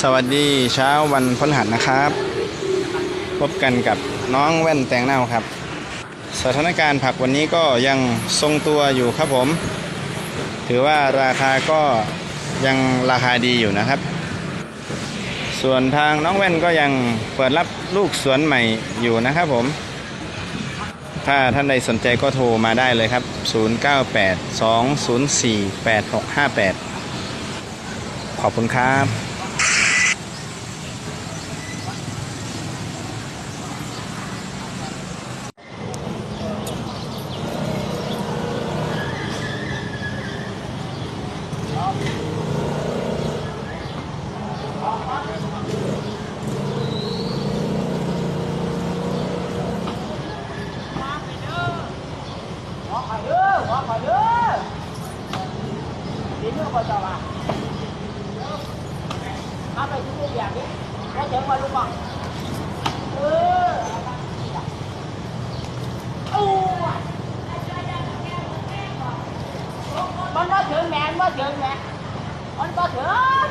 สวัสดีเช้าวันพฤหัสนะครับ พบกันกับน้องแว่นแตงเน่าครับ สถานการณ์ผักวันนี้ก็ยังทรงตัวอยู่ครับผม ถือว่าราคาก็ยังราคาดีอยู่นะครับ ส่วนทางน้องแว่นก็ยังเปิดรับลูกสวนใหม่อยู่นะครับผม ถ้าท่านใดสนใจก็โทรมาได้เลยครับ 0982048658 ขอบคุณครับ ขอขอเด้อขอขอเด้อดีเมื่อพอจะว่าเอาไปทุกอย่างนี้แล้วเจอมาลูกบอกเอออู้มันก็ถึงแมนว่าถึงแมนมันก็ถึงเออ